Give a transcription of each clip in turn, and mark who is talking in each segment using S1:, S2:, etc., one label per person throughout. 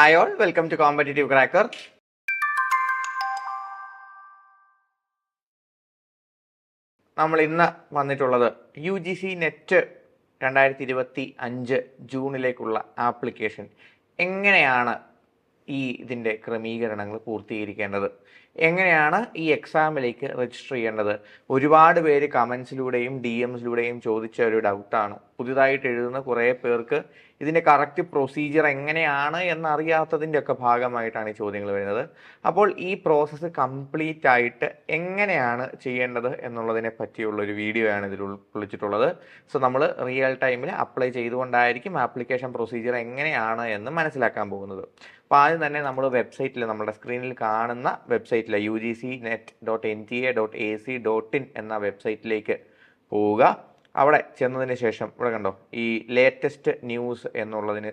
S1: Hi all welcome to competitive cracker നമ്മൾ ഇന്ന് വന്നിട്ടുള്ളത് യു ജി സി നെറ്റ് രണ്ടായിരത്തി ഇരുപത്തി അഞ്ച് ജൂണിലേക്കുള്ള ആപ്ലിക്കേഷൻ. എങ്ങനെയാണ് ഈ ഇതിന്റെ ക്രമീകരണങ്ങൾ പൂർത്തീകരിക്കേണ്ടത്? എങ്ങനെയാണ് ഈ എക്സാമിലേക്ക് രജിസ്റ്റർ ചെയ്യേണ്ടത്? ഒരുപാട് പേര് കമൻസിലൂടെയും ഡി എംസിലൂടെയും ചോദിച്ച ഒരു ഡൗട്ടാണ് പുതിയതായിട്ട് എഴുതുന്ന കുറേ പേർക്ക് ഇതിന്റെ കറക്റ്റ് പ്രൊസീജിയർ എങ്ങനെയാണ് എന്നറിയാത്തതിന്റെ ഒക്കെ ഭാഗമായിട്ടാണ് ഈ ചോദ്യങ്ങൾ വരുന്നത്. അപ്പോൾ ഈ പ്രോസസ്സ് കംപ്ലീറ്റ് ആയിട്ട് എങ്ങനെയാണ് ചെയ്യേണ്ടത് എന്നുള്ളതിനെ പറ്റിയുള്ള ഒരു വീഡിയോ ആണ് ഇതിൽ ഉൾക്കൊള്ളിച്ചിട്ടുള്ളത് സോ നമ്മൾ റിയൽ ടൈമിൽ അപ്ലൈ ചെയ്തുകൊണ്ടായിരിക്കും ആപ്ലിക്കേഷൻ പ്രൊസീജിയർ എങ്ങനെയാണ് എന്ന് മനസ്സിലാക്കാൻ പോകുന്നത്. അപ്പോൾ ആദ്യം തന്നെ നമ്മൾ വെബ്സൈറ്റിൽ നമ്മുടെ സ്ക്രീനിൽ കാണുന്ന വെബ്സൈറ്റിൽ U G C net dot N T A dot A C dot in എന്ന വെബ്സൈറ്റിലേക്ക് പോവുക. അവിടെ ചെന്നതിന് ശേഷം ഇവിടെ കണ്ടോ ഈ ലേറ്റസ്റ്റ് ന്യൂസ് എന്നുള്ളതിന്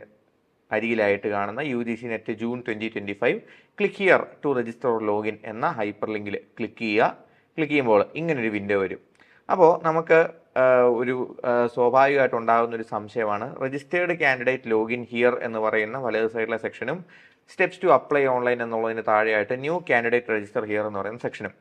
S1: അരികിലായിട്ട് കാണുന്ന U G C net June twenty twenty five click here to register login എന്ന ഹൈപ്പർ ലിങ്കിൽ ക്ലിക്ക് ചെയ്യുക. ക്ലിക്ക് ചെയ്യുമ്പോൾ ഇങ്ങനൊരു വിൻഡോ വരും. അപ്പോൾ നമുക്ക് ഒരു സ്വാഭാവികമായിട്ട് ഉണ്ടാകുന്ന ഒരു സംശയമാണ് രജിസ്റ്റേർഡ് കാൻഡിഡേറ്റ് ലോഗിൻ ഹിയർ എന്ന് പറയുന്ന വലത് സൈഡിലെ സെക്ഷനും സ്റ്റെപ്സ് ടു അപ്ലൈ ഓൺലൈൻ എന്നുള്ളതിന് താഴെയായിട്ട് ന്യൂ കാൻഡിഡേറ്റ് രജിസ്റ്റർ ഹിയർ എന്ന് പറയുന്ന സെക്ഷനും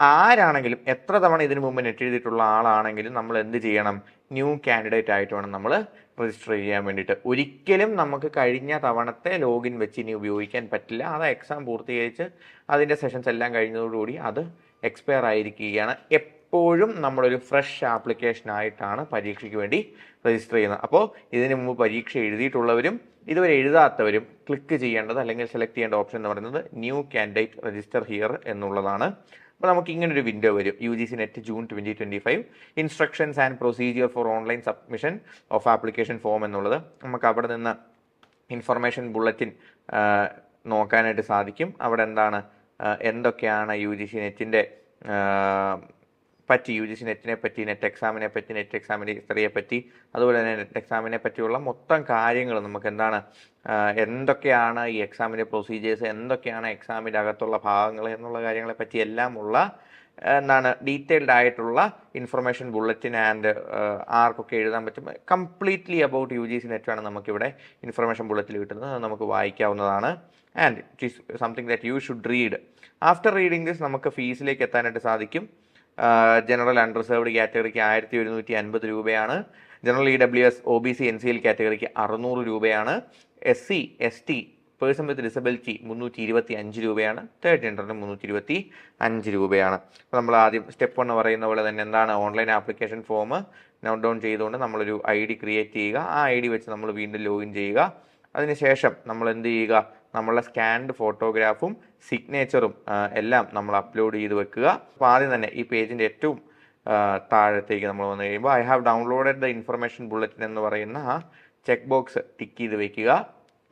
S1: ആരാണെങ്കിലും എത്ര തവണ ഇതിനു മുമ്പ് നെറ്റ് എഴുതിയിട്ടുള്ള ആളാണെങ്കിലും നമ്മൾ എന്ത് ചെയ്യണം? ന്യൂ കാൻഡിഡേറ്റ് ആയിട്ട് വേണം നമ്മൾ രജിസ്റ്റർ ചെയ്യാൻ വേണ്ടിയിട്ട്. ഒരിക്കലും നമുക്ക് കഴിഞ്ഞ തവണത്തെ ലോഗിൻ വെച്ച് ഇനി ഉപയോഗിക്കാൻ പറ്റില്ല. അത് എക്സാം പൂർത്തീകരിച്ച് അതിന്റെ സെഷൻസ് എല്ലാം കഴിഞ്ഞതോടുകൂടി അത് എക്സ്പയർ ആയിരിക്കുകയാണ്. എപ്പോഴും നമ്മളൊരു ഫ്രഷ് ആപ്ലിക്കേഷൻ ആയിട്ടാണ് പരീക്ഷയ്ക്ക് വേണ്ടി രജിസ്റ്റർ ചെയ്യുന്നത്. അപ്പോൾ ഇതിനു മുമ്പ് പരീക്ഷ എഴുതിയിട്ടുള്ളവരും ഇതുവരെ എഴുതാത്തവരും ക്ലിക്ക് ചെയ്യേണ്ടത് അല്ലെങ്കിൽ സെലക്ട് ചെയ്യേണ്ട ഓപ്ഷൻ എന്ന് പറയുന്നത് ന്യൂ കാൻഡിഡേറ്റ് രജിസ്റ്റർ ഹിയർ എന്നുള്ളതാണ്. അപ്പോൾ നമുക്ക് ഇങ്ങനൊരു വിൻഡോ വരും. U G C net June twenty twenty five instructions and procedure for online submission of application form എന്നുള്ളത് നമുക്ക് അവിടെ നിന്ന് ഇൻഫർമേഷൻ ബുള്ളറ്റിൻ നോക്കാനായിട്ട് സാധിക്കും. അവിടെ എന്താണ് എന്തൊക്കെയാണ് യു ജി സി നെറ്റിന്റെ പറ്റി യു ജി സി നെറ്റിനെ പറ്റി നെറ്റ് എക്സാമിനെ പറ്റി നെറ്റ് എക്സാമിന്റെ ഹിസ്റ്ററിയെ പറ്റി അതുപോലെ തന്നെ നെറ്റ് എക്സാമിനെ പറ്റിയുള്ള മൊത്തം കാര്യങ്ങൾ നമുക്ക് എന്താണ് എന്തൊക്കെയാണ് ഈ എക്സാമിന്റെ പ്രൊസീജിയേഴ്സ് എന്തൊക്കെയാണ് എക്സാമിന്റെ അകത്തുള്ള ഭാഗങ്ങൾ എന്നുള്ള കാര്യങ്ങളെ പറ്റി എല്ലാം ഉള്ള എന്താണ് ഡീറ്റെയിൽഡ് ആയിട്ടുള്ള ഇൻഫർമേഷൻ ബുള്ളറ്റിൻ ആൻഡ് ആർക്കൊക്കെ എഴുതാൻ പറ്റും completely about U G C നെറ്റാണ് നമുക്കിവിടെ ഇൻഫർമേഷൻ ബുള്ളറ്റിൽ കിട്ടുന്നത് അത് നമുക്ക് വായിക്കാവുന്നതാണ്. And it is something that you should read. After reading this നമുക്ക് ഫീസിലേക്ക് എത്താനായിട്ട് സാധിക്കും. ജനറൽ അൺറിസർവ്ഡ് കാറ്റഗറിക്ക് ആയിരത്തി ഒരുന്നൂറ്റി അൻപത് രൂപയാണ്. General E W S O B C N C L കാറ്റഗറിക്ക് അറുന്നൂറ് രൂപയാണ്. S C S T person with disability മുന്നൂറ്റി ഇരുപത്തി അഞ്ച് രൂപയാണ്. തേർഡ് ജെൻഡറിന് മുന്നൂറ്റി ഇരുപത്തി അഞ്ച് രൂപയാണ്. അപ്പോൾ നമ്മൾ ആദ്യം സ്റ്റെപ്പ് എന്ന് പറയുന്ന പോലെ തന്നെ എന്താണ് online application form note down ചെയ്തുകൊണ്ട് നമ്മളൊരു ഐ ഡി ക്രിയേറ്റ് ചെയ്യുക. ആ ഐ ഡി വെച്ച് നമ്മൾ വീണ്ടും ലോഗിൻ ചെയ്യുക. അതിനുശേഷം നമ്മൾ എന്ത് ചെയ്യുക? നമ്മളുടെ സ്കാൻഡ് ഫോട്ടോഗ്രാഫും സിഗ്നേച്ചറും എല്ലാം നമ്മൾ അപ്ലോഡ് ചെയ്ത് വെക്കുക. അപ്പോൾ ആദ്യം തന്നെ ഈ പേജിന്റെ ഏറ്റവും താഴത്തേക്ക് നമ്മൾ വന്നു കഴിയുമ്പോൾ I have downloaded the information bulletin എന്ന് പറയുന്ന ആ ചെക്ക് ബോക്സ് ടിക്ക് ചെയ്ത് വെക്കുക.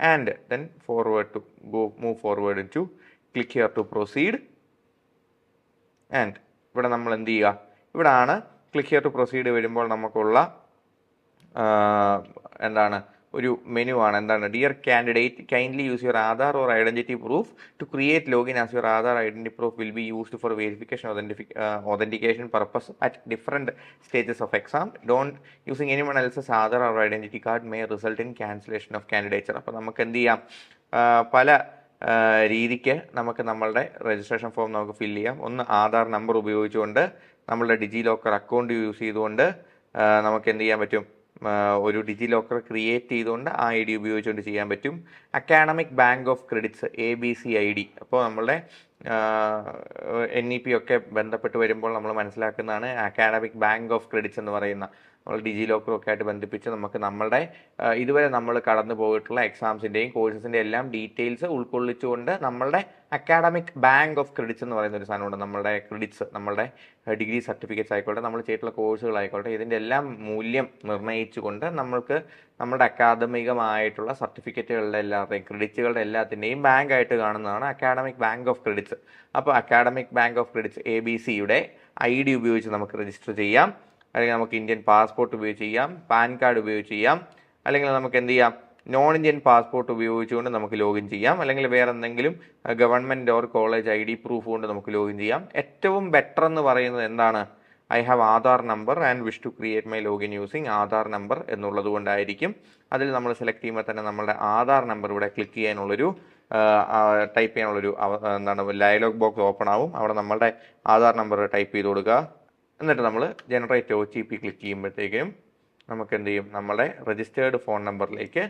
S1: And then forward to go move forward to click here to proceed and ഇവിടെ നമ്മൾ എന്ത് ചെയ്യുക? ഇവിടാണ് ക്ലിക്ക് ഹിയർ ടു പ്രൊസീഡ് വരുമ്പോൾ നമുക്കുള്ള എന്താണ് ഒരു മെനു ആണ്. എന്താണ്? Dear candidate kindly use your Aadhaar or identity proof to create login as your Aadhaar identity proof will be used for verification authentication purpose at different stages of exam don't using any one else's Aadhaar or identity card may result in cancellation of candidature അപ്പോൾ നമുക്ക് എന്ത് ചെയ്യാം? പല രീതിക്ക് നമുക്ക് നമ്മളുടെ registration form നമുക്ക് fill ചെയ്യാം. ഒന്ന് ആധാർ നമ്പർ ഉപയോഗിച്ചുകൊണ്ട് നമ്മളുടെ ഡിജി ലോക്കർ അക്കൗണ്ട് യൂസ് ചെയ്തുകൊണ്ട് നമുക്ക് എന്ത് ചെയ്യാൻ പറ്റും? ഒരു ഡിജി ലോക്കർ ക്രിയേറ്റ് ചെയ്തുകൊണ്ട് ആ ഐ ഡി ഉപയോഗിച്ചുകൊണ്ട് ചെയ്യാൻ പറ്റും. Academic bank of credits A B C I D അപ്പോൾ നമ്മളുടെ എൻ ഇ പി ഒക്കെ ബന്ധപ്പെട്ട് വരുമ്പോൾ നമ്മൾ മനസ്സിലാക്കുന്നതാണ് അക്കാഡമിക് ബാങ്ക് ഓഫ് ക്രെഡിറ്റ്സ് എന്ന് പറയുന്ന നമ്മൾ ഡിജി ലോക്കറും ഒക്കെ ആയിട്ട് ബന്ധിപ്പിച്ച് നമുക്ക് നമ്മുടെ ഇതുവരെ നമ്മൾ കടന്നു പോയിട്ടുള്ള എക്സാംസിന്റെയും കോഴ്സസിന്റെയും എല്ലാം ഡീറ്റെയിൽസ് ഉൾക്കൊള്ളിച്ചുകൊണ്ട് നമ്മളുടെ അക്കാഡമിക് ബാങ്ക് ഓഫ് ക്രെഡിറ്റ്സ് എന്ന് പറയുന്ന ഒരു സാധനമുണ്ട്. നമ്മളുടെ ക്രെഡിറ്റ്സ് നമ്മളുടെ ഡിഗ്രി സർട്ടിഫിക്കറ്റ്സ് ആയിക്കോട്ടെ നമ്മൾ ചെയ്തിട്ടുള്ള കോഴ്സുകളായിക്കോട്ടെ ഇതിന്റെ എല്ലാം മൂല്യം നിർണയിച്ചുകൊണ്ട് നമ്മൾക്ക് നമ്മുടെ അക്കാദമികമായിട്ടുള്ള സർട്ടിഫിക്കറ്റുകളുടെ എല്ലാവരുടെയും ക്രെഡിറ്റുകളുടെ എല്ലാത്തിന്റെയും ബാങ്ക് ആയിട്ട് കാണുന്നതാണ് അക്കാഡമിക് ബാങ്ക് ഓഫ് ക്രെഡിറ്റ്സ് അപ്പോൾ academic bank of credits A B സിയുടെ ഐ ഡി ഉപയോഗിച്ച് നമുക്ക് രജിസ്റ്റർ ചെയ്യാം. അല്ലെങ്കിൽ നമുക്ക് ഇന്ത്യൻ പാസ്പോർട്ട് ഉപയോഗിച്ച് ചെയ്യാം പാൻ കാർഡ് ഉപയോഗിച്ച് ചെയ്യാം അല്ലെങ്കിൽ നമുക്ക് എന്ത് ചെയ്യാം നോൺ ഇന്ത്യൻ പാസ്പോർട്ട് ഉപയോഗിച്ചുകൊണ്ട് നമുക്ക് ലോഗിൻ ചെയ്യാം അല്ലെങ്കിൽ വേറെ എന്തെങ്കിലും government or college I D proof കൊണ്ട് നമുക്ക് ലോഗിൻ ചെയ്യാം. ഏറ്റവും ബെറ്റർ എന്ന് പറയുന്നത് എന്താണ്? I have Aadhaar number and wish to create my login using Aadhaar number എന്നുള്ളത് കൊണ്ടായിരിക്കും. അതിൽ നമ്മൾ സെലക്ട് ചെയ്യുമ്പോൾ തന്നെ നമ്മുടെ ആധാർ നമ്പർ ഇവിടെ ക്ലിക്ക് ചെയ്യാനുള്ളൊരു ടൈപ്പ് ചെയ്യാനുള്ളൊരു എന്താണ് ഡയലോഗ് ബോക്സ് ഓപ്പൺ ആവും. അവിടെ നമ്മളുടെ ആധാർ നമ്പർ ടൈപ്പ് ചെയ്ത് കൊടുക്കുക. എന്നിട്ട് നമ്മൾ generate O T P click ചെയ്യുമ്പോഴത്തേക്കും നമുക്ക് എന്ത് ചെയ്യും? നമ്മുടെ രജിസ്റ്റേർഡ് ഫോൺ നമ്പറിലേക്ക്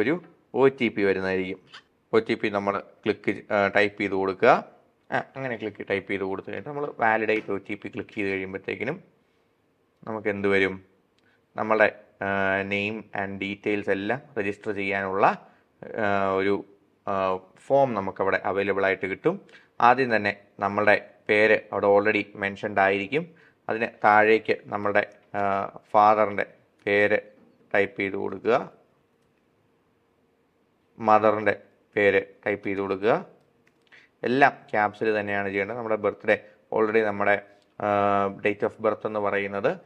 S1: ഒരു ഒ ടി പി വരുന്നതായിരിക്കും. ഒ ടി പി നമ്മൾ ക്ലിക്ക് ടൈപ്പ് ചെയ്ത് കൊടുക്കുക. അങ്ങനെ ക്ലിക്ക് ടൈപ്പ് ചെയ്ത് കൊടുത്തു കഴിഞ്ഞിട്ട് നമ്മൾ validate O T P click ചെയ്ത് കഴിയുമ്പോഴത്തേക്കിനും നമുക്ക് എന്ത് വരും? നമ്മളുടെ നെയിം ആൻഡ് ഡീറ്റെയിൽസ് എല്ലാം രജിസ്റ്റർ ചെയ്യാനുള്ള ഒരു ഫോം നമുക്കവിടെ അവൈലബിൾ ആയിട്ട് കിട്ടും. ആദ്യം തന്നെ നമ്മളുടെ പേര് അവിടെ ഓൾറെഡി മെൻഷൻഡ് ആയിരിക്കും. അതിന് താഴേക്ക് നമ്മുടെ ഫാദറിന്റെ പേര് ടൈപ്പ് ചെയ്ത് കൊടുക്കുക. മദറിന്റെ പേര് ടൈപ്പ് ചെയ്ത് കൊടുക്കുക. എല്ലാം ക്യാപ്സിൽ തന്നെയാണ് ചെയ്യേണ്ടത്. നമ്മുടെ ബർത്ത്ഡേ ഓൾറെഡി നമ്മുടെ ഡേറ്റ് ഓഫ് ബർത്ത് എന്ന് പറയുന്നത്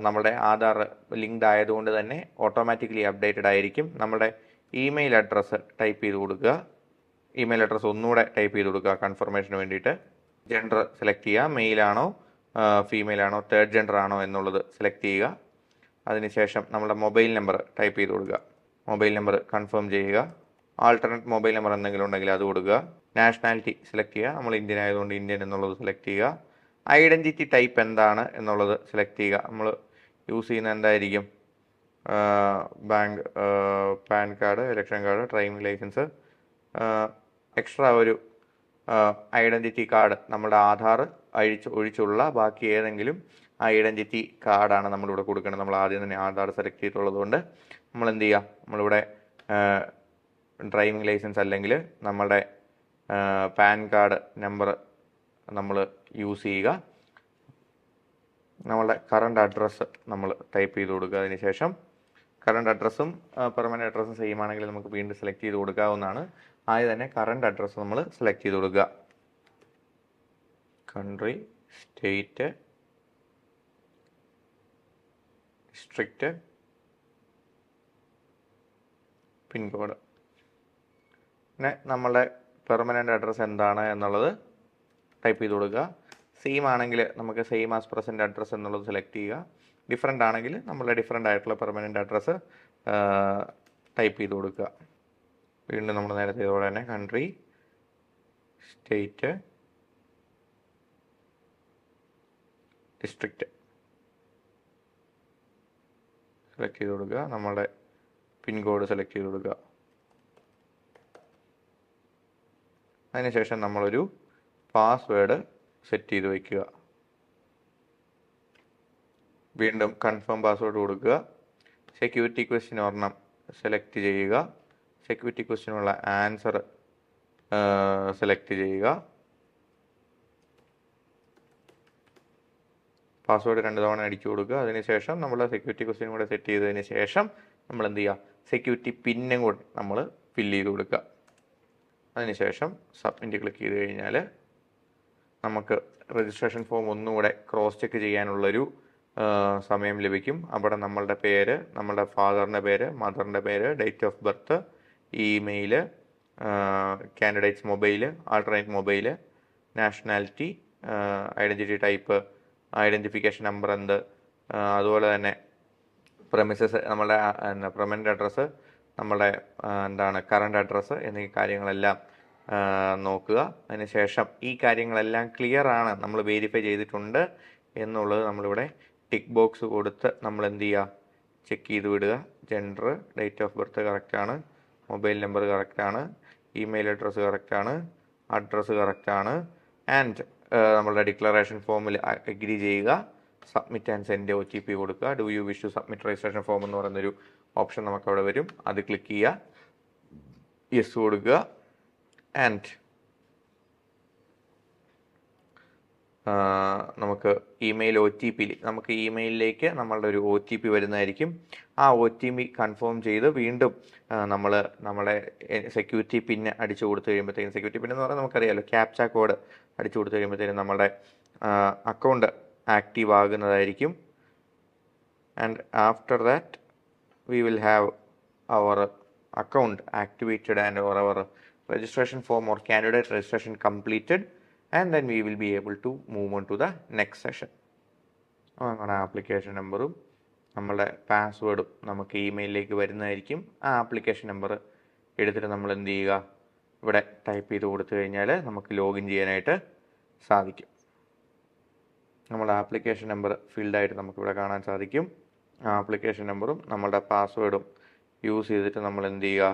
S1: നമ്മുടെ ആധാർ ലിങ്ക്ഡ് ആയതുകൊണ്ട് തന്നെ ഓട്ടോമാറ്റിക്കലി അപ്ഡേറ്റഡ് ആയിരിക്കും. നമ്മുടെ ഇമെയിൽ അഡ്രസ്സ് ടൈപ്പ് ചെയ്ത് കൊടുക്കുക. ഇമെയിൽ അഡ്രസ്സ് ഒന്നുകൂടെ ടൈപ്പ് ചെയ്ത് കൊടുക്കുക കൺഫർമേഷന് വേണ്ടിയിട്ട്. ജെൻഡർ സെലക്ട് ചെയ്യുക. മെയിലാണോ ഫീമെയിൽ ആണോ തേർഡ് ജെൻഡർ ആണോ എന്നുള്ളത് സെലക്ട് ചെയ്യുക. അതിനുശേഷം നമ്മുടെ മൊബൈൽ നമ്പർ ടൈപ്പ് ചെയ്ത് കൊടുക്കുക. മൊബൈൽ നമ്പർ കൺഫേം ചെയ്യുക. ആൾട്ടർനേറ്റ് മൊബൈൽ നമ്പർ എന്തെങ്കിലും ഉണ്ടെങ്കിൽ അത് കൊടുക്കുക. നാഷണാലിറ്റി സെലക്ട് ചെയ്യുക. നമ്മൾ ഇന്ത്യൻ ആയതുകൊണ്ട് ഇന്ത്യൻ എന്നുള്ളത് സെലക്ട് ചെയ്യുക. ഐഡന്റിറ്റി ടൈപ്പ് എന്താണ് എന്നുള്ളത് സെലക്ട് ചെയ്യുക. നമ്മൾ യൂസ് ചെയ്യുന്ന എന്തായിരിക്കും? Bank PAN card election card driving licence extra ഒരു ഐഡന്റിറ്റി കാർഡ് നമ്മുടെ ആധാർ അഴിച്ച് ഒഴിച്ചുള്ള ബാക്കി ഏതെങ്കിലും ഐഡന്റിറ്റി കാർഡാണ് നമ്മളിവിടെ കൊടുക്കേണ്ടത് നമ്മൾ ആദ്യം തന്നെ ആധാർ സെലക്ട് ചെയ്തിട്ടുള്ളത് കൊണ്ട് നമ്മൾ എന്ത് ചെയ്യുക നമ്മളിവിടെ ഡ്രൈവിംഗ് ലൈസൻസ് അല്ലെങ്കിൽ നമ്മുടെ പാൻ കാർഡ് നമ്പർ നമ്മൾ യൂസ് ചെയ്യുക. നമ്മളുടെ കറണ്ട് അഡ്രസ്സ് നമ്മൾ ടൈപ്പ് ചെയ്ത് കൊടുക്കുക. അതിനുശേഷം കറണ്ട് അഡ്രസ്സും പെർമനന്റ് അഡ്രസ്സും സെയിം ആണെങ്കിൽ നമുക്ക് വീണ്ടും സെലക്ട് ചെയ്ത് കൊടുക്കാവുന്നതാണ്. ആദ്യം തന്നെ കറണ്ട് അഡ്രസ്സ് നമ്മൾ സെലക്ട് ചെയ്ത് കൊടുക്കുക. കൺട്രി സ്റ്റേറ്റ് ഡിസ്ട്രിക്റ്റ് പിൻകോഡ് പിന്നെ നമ്മളുടെ പെർമനന്റ് അഡ്രസ്സ് എന്താണ് എന്നുള്ളത് ടൈപ്പ് ചെയ്ത് കൊടുക്കുക. സെയിം ആണെങ്കിൽ നമുക്ക് സെയിം ആസ് പ്രസന്റ് അഡ്രസ്സ് എന്നുള്ളത് സെലക്ട് ചെയ്യുക. ഡിഫറെന്റ് ആണെങ്കിൽ നമ്മളുടെ ഡിഫറെന്റ് ആയിട്ടുള്ള പെർമനന്റ് അഡ്രസ്സ് ടൈപ്പ് ചെയ്ത് കൊടുക്കുക. വീണ്ടും നമ്മൾ നേരത്തെ ഇതുപോലെ തന്നെ കൺട്രി സ്റ്റേറ്റ് ഡിസ്ട്രിക്റ്റ് സെലക്ട് ചെയ്ത് കൊടുക്കുക. നമ്മളുടെ പിൻകോഡ് സെലക്ട് ചെയ്ത് കൊടുക്കുക. അതിനുശേഷം നമ്മളൊരു പാസ്വേഡ് സെറ്റ് ചെയ്ത് വയ്ക്കുക. വീണ്ടും കൺഫേം പാസ്വേഡ് കൊടുക്കുക. സെക്യൂരിറ്റി ക്വസ്റ്റ്യൻ ഒരെണ്ണം സെലക്ട് ചെയ്യുക. സെക്യൂരിറ്റി ക്വസ്റ്റ്യനുള്ള ആൻസർ സെലക്ട് ചെയ്യുക. പാസ്വേഡ് രണ്ട് തവണ അടിച്ചു കൊടുക്കുക. അതിനുശേഷം നമ്മൾ സെക്യൂരിറ്റി ക്വസ്റ്റ്യൻ കൂടെ സെറ്റ് ചെയ്തതിന് ശേഷം നമ്മൾ എന്ത് ചെയ്യുക? സെക്യൂരിറ്റി പിന്നും കൂടെ നമ്മൾ ഫില്ല് ചെയ്ത് കൊടുക്കുക. അതിനുശേഷം സബ്മിറ്റ് ക്ലിക്ക് ചെയ്ത് കഴിഞ്ഞാൽ നമുക്ക് രജിസ്ട്രേഷൻ ഫോം ഒന്നുകൂടെ ക്രോസ് ചെക്ക് ചെയ്യാനുള്ളൊരു സമയം ലഭിക്കും. അവിടെ നമ്മളുടെ പേര് നമ്മളുടെ ഫാദറിന്റെ പേര് മദറിന്റെ പേര് date of birth email candidates mobile alternate mobile nationality identity type identification number എന്ത് അതുപോലെ തന്നെ പ്രമിസസ് നമ്മളുടെ പെർമനന്റ് അഡ്രസ്സ് നമ്മളുടെ എന്താണ് കറണ്ട് അഡ്രസ്സ് എന്നീ കാര്യങ്ങളെല്ലാം നോക്കുക. നോക്കുക അതിനുശേഷം ഈ കാര്യങ്ങളെല്ലാം ക്ലിയർ ആണ്. നമ്മൾ വെരിഫൈ ചെയ്തിട്ടുണ്ട് എന്നുള്ളത് നമ്മളിവിടെ ടിക്ക് ബോക്സ് കൊടുത്ത് നമ്മൾ എന്ത് ചെയ്യുക? ചെക്ക് ചെയ്ത് വിടുക. ജെൻഡർ ഡേറ്റ് ഓഫ് ബർത്ത് കറക്റ്റാണ് മൊബൈൽ നമ്പർ കറക്റ്റാണ് ഇമെയിൽ അഡ്രസ്സ് കറക്റ്റാണ് അഡ്രസ്സ് കറക്റ്റാണ് ആൻഡ് നമ്മളുടെ ഡിക്ലറേഷൻ ഫോമിൽ അഗ്രി ചെയ്യുക submit and send O T P കൊടുക്കുക. Do you wish to submit registration form എന്ന് പറയുന്നൊരു ഓപ്ഷൻ നമുക്ക് അവിടെ വരും. അത് ക്ലിക്ക് ചെയ്യുക. യെസ് കൊടുക്കുക. ആൻഡ് നമുക്ക് ഇമെയിൽ ഒ ടി പി നമുക്ക് ഇമെയിലിലേക്ക് നമ്മളുടെ ഒരു ഒ ടി പി വരുന്നതായിരിക്കും. ആ ഒ ടി പി കൺഫേം ചെയ്ത് വീണ്ടും നമ്മൾ നമ്മളെ സെക്യൂരിറ്റി പിൻ അടിച്ചു കൊടുത്തു കഴിയുമ്പോഴത്തേക്കും സെക്യൂരിറ്റി പിൻ എന്ന് പറഞ്ഞാൽ നമുക്കറിയാമല്ലോ ക്യാപ്ച കോഡ് അടിച്ചു കൊടുത്തു കഴിയുമ്പോഴത്തേക്കും നമ്മുടെ account active ആകുന്നതായിരിക്കും. And after that we will have our account activated and or our registration form or candidate registration completed. And then we will be able to move on to the next session. നമ്മുടെ application നമ്പറും നമ്മളുടെ പാസ്വേഡും നമുക്ക് ഇമെയിലിലേക്ക് വരുന്നതായിരിക്കും. ആ application number എടുത്തിട്ട് നമ്മൾ എന്ത് ചെയ്യുക? ഇവിടെ ടൈപ്പ് ചെയ്ത് കൊടുത്തു കഴിഞ്ഞാൽ നമുക്ക് ലോഗിൻ ചെയ്യാനായിട്ട് സാധിക്കും. നമ്മുടെ ആപ്ലിക്കേഷൻ നമ്പർ ഫീൽഡായിട്ട് നമുക്കിവിടെ കാണാൻ സാധിക്കും. ആ ആപ്ലിക്കേഷൻ നമ്പറും നമ്മളുടെ പാസ്വേഡും യൂസ് ചെയ്തിട്ട് നമ്മൾ എന്ത് ചെയ്യുക?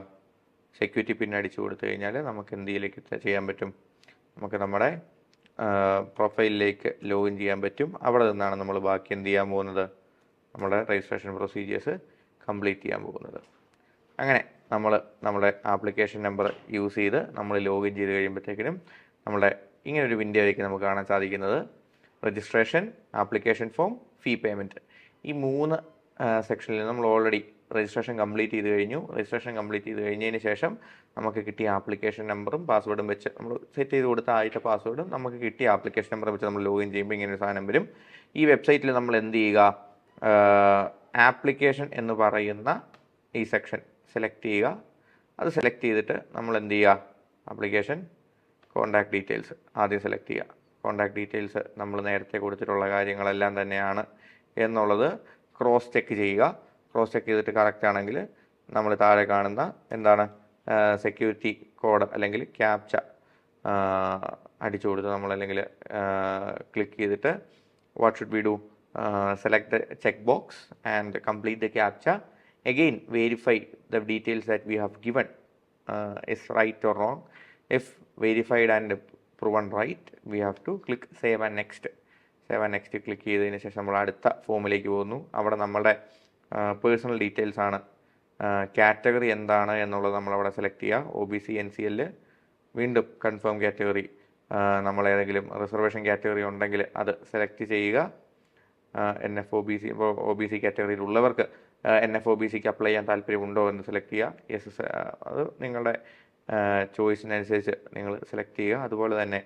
S1: സെക്യൂരിറ്റി പിൻ അടിച്ചു കൊടുത്തു കഴിഞ്ഞാൽ നമുക്ക് എന്തിലേക്ക് ചെയ്യാൻ പറ്റും? നമുക്ക് നമ്മുടെ പ്രൊഫൈലിലേക്ക് ലോഗിൻ ചെയ്യാൻ പറ്റും. അവിടെ നിന്നാണ് നമ്മൾ ബാക്കി എന്ത് ചെയ്യാൻ പോകുന്നത്? നമ്മുടെ രജിസ്ട്രേഷൻ പ്രൊസീജിയേഴ്സ് കംപ്ലീറ്റ് ചെയ്യാൻ പോകുന്നത്. അങ്ങനെ നമ്മൾ നമ്മുടെ ആപ്ലിക്കേഷൻ നമ്പർ യൂസ് ചെയ്ത് നമ്മൾ ലോഗിൻ ചെയ്ത് കഴിയുമ്പോഴത്തേക്കിനും നമ്മുടെ ഇങ്ങനെ ഒരു വിൻഡോ ആയിരിക്കും നമുക്ക് കാണാൻ സാധിക്കുന്നത് registration application form fee payment ഈ മൂന്ന് സെക്ഷനിൽ നമ്മൾ ഓൾറെഡി രജിസ്ട്രേഷൻ കംപ്ലീറ്റ് ചെയ്ത് കഴിഞ്ഞു. രജിസ്ട്രേഷൻ കംപ്ലീറ്റ് ചെയ്ത് കഴിഞ്ഞതിന് ശേഷം നമുക്ക് കിട്ടിയ ആപ്ലിക്കേഷൻ നമ്പറും പാസ്വേഡും വെച്ച് നമ്മൾ സെറ്റ് ചെയ്ത് കൊടുത്ത ആദ്യത്തെ പാസ്വേഡും നമുക്ക് കിട്ടിയ ആപ്ലിക്കേഷൻ നമ്പർ വെച്ച് നമ്മൾ ലോഗിൻ ചെയ്യുമ്പോൾ ഇങ്ങനെ ഒരു സാധനം വരും. ഈ വെബ്സൈറ്റിൽ നമ്മൾ എന്ത് ചെയ്യുക? ആപ്ലിക്കേഷൻ എന്ന് പറയുന്ന ഈ സെക്ഷൻ സെലക്ട് ചെയ്യുക. അത് സെലക്ട് ചെയ്തിട്ട് നമ്മൾ എന്ത് ചെയ്യുക? ആപ്ലിക്കേഷൻ കോൺടാക്ട് ഡീറ്റെയിൽസ് ആദ്യം സെലക്ട് ചെയ്യുക. കോൺടാക്ട് ഡീറ്റെയിൽസ് നമ്മൾ നേരത്തെ കൊടുത്തിട്ടുള്ള കാര്യങ്ങളെല്ലാം തന്നെയാണ് എന്നുള്ളത് ക്രോസ് ചെക്ക് ചെയ്യുക. ക്രോസ് ചെക്ക് ചെയ്തിട്ട് കറക്റ്റ് ആണെങ്കിൽ നമ്മൾ താഴെ കാണുന്ന എന്താണ് സെക്യൂരിറ്റി കോഡ് അല്ലെങ്കിൽ ക്യാപ്ച അടിച്ചു കൊടുത്ത് നമ്മൾ അല്ലെങ്കിൽ ക്ലിക്ക് ചെയ്തിട്ട് what should be do select check box and complete the captcha again verify the details that we have given is right or or if if and and right we have to click save and next save and next click ചെയ്തതിന് ശേഷം നമ്മൾ അടുത്ത ഫോമിലേക്ക് പോകുന്നു. അവിടെ നമ്മളുടെ personal details ആണ്. Category എന്താണ് എന്നുള്ളത് നമ്മളവിടെ സെലക്ട് ചെയ്യുക O B C N C L വീണ്ടും കൺഫേം കാറ്റഗറി നമ്മൾ ഏതെങ്കിലും റിസർവേഷൻ കാറ്റഗറി ഉണ്ടെങ്കിൽ അത് സെലക്ട് ചെയ്യുക. N F O B C ഇപ്പോൾ ഒ ബി സി കാറ്റഗറിയിൽ ഉള്ളവർക്ക് എൻ എഫ് ഒ ബി സിക്ക് അപ്ലൈ ചെയ്യാൻ താല്പര്യമുണ്ടോ എന്ന് സെലക്ട് ചെയ്യുക. എസ് എസ് അത് നിങ്ങളുടെ ചോയ്സിനനുസരിച്ച് നിങ്ങൾ സെലക്ട് ചെയ്യുക. അതുപോലെ തന്നെ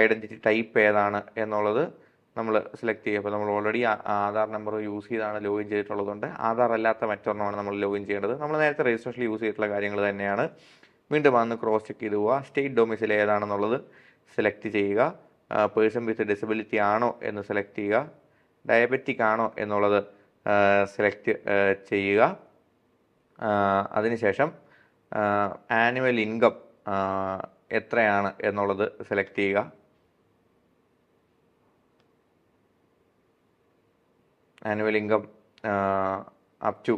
S1: ഐഡന്റിറ്റി ടൈപ്പ് ഏതാണ് എന്നുള്ളത് നമ്മൾ സെലക്ട് ചെയ്യുക. അപ്പോൾ നമ്മൾ ഓൾറെഡി ആധാർ നമ്പർ യൂസ് ചെയ്താണ് ലോഗിൻ ചെയ്തിട്ടുള്ളതുകൊണ്ട് ആധാർ അല്ലാത്ത മറ്റൊരെണ്ണമാണ് നമ്മൾ ലോഗിൻ ചെയ്യേണ്ടത്. നമ്മൾ നേരത്തെ രജിസ്ട്രേഷനിൽ യൂസ് ചെയ്തിട്ടുള്ള കാര്യങ്ങൾ തന്നെയാണ്. വീണ്ടും വന്ന് ക്രോസ് ചെക്ക് ചെയ്ത് പോവുക. സ്റ്റേറ്റ് ഡൊമിസിൽ ഏതാണെന്നുള്ളത് സെലക്ട് ചെയ്യുക. പേഴ്സൺ വിത്ത് ഡിസബിലിറ്റി ആണോ എന്ന് സെലക്ട് ചെയ്യുക. ഡയബറ്റിക് ആണോ എന്നുള്ളത് സെലക്ട് ചെയ്യുക. അതിനുശേഷം ആനുവൽ ഇൻകം എത്രയാണ് എന്നുള്ളത് സെലക്ട് ചെയ്യുക. ആനുവൽ ഇൻകം അപ് ടു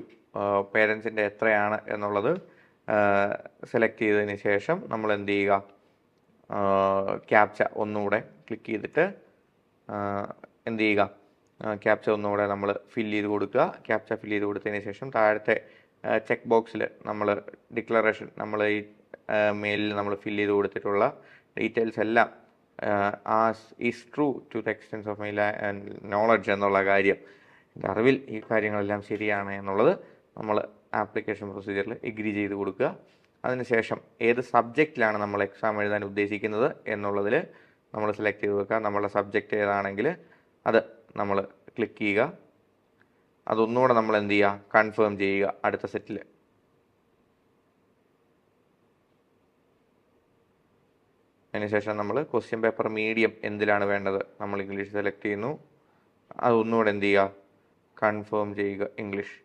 S1: പേരൻസിന്റെ എത്രയാണ് എന്നുള്ളത് സെലക്ട് ചെയ്തതിന് ശേഷം നമ്മൾ എന്ത് ചെയ്യുക? ക്യാപ്ച ഒന്നുകൂടെ ക്ലിക്ക് ചെയ്തിട്ട് എന്ത് ചെയ്യുക? ക്യാപ്ച ഒന്നുകൂടെ നമ്മൾ ഫില്ല് ചെയ്ത് കൊടുക്കുക. ക്യാപ്ച ഫില്ല് ചെയ്ത് കൊടുത്തതിന് ശേഷം താഴത്തെ ചെക്ക് ബോക്സിൽ നമ്മൾ ഡിക്ലറേഷൻ നമ്മൾ ഈ മെയിലിൽ നമ്മൾ ഫില്ല് ചെയ്ത് കൊടുത്തിട്ടുള്ള ഡീറ്റെയിൽസ് എല്ലാം as is true to the extent of my knowledge എന്നുള്ള കാര്യം എന്റെ അറിവിൽ ഈ കാര്യങ്ങളെല്ലാം ശരിയാണ് എന്നുള്ളത് നമ്മൾ ആപ്ലിക്കേഷൻ പ്രൊസീജിയറിൽ എഗ്രി ചെയ്ത് കൊടുക്കുക. അതിനുശേഷം ഏത് സബ്ജക്റ്റിലാണ് നമ്മൾ എക്സാം എഴുതാൻ ഉദ്ദേശിക്കുന്നത് എന്നുള്ളതിൽ നമ്മൾ സെലക്ട് ചെയ്ത് വെക്കുക. നമ്മളുടെ സബ്ജക്റ്റ് ഏതാണെങ്കിൽ അത് നമ്മൾ ക്ലിക്ക് ചെയ്യുക. അതൊന്നുകൂടെ നമ്മൾ എന്ത് ചെയ്യുക? കൺഫേം ചെയ്യുക. അടുത്ത സെറ്റിൽ അതിനുശേഷം നമ്മൾ ക്വസ്റ്റ്യൻ പേപ്പർ മീഡിയം എന്തിലാണ് വേണ്ടത്? നമ്മൾ ഇംഗ്ലീഷ് സെലക്ട് ചെയ്യുന്നു. അതൊന്നുകൂടെ എന്ത് ചെയ്യുക? കൺഫേം ചെയ്യുക ഇംഗ്ലീഷ്.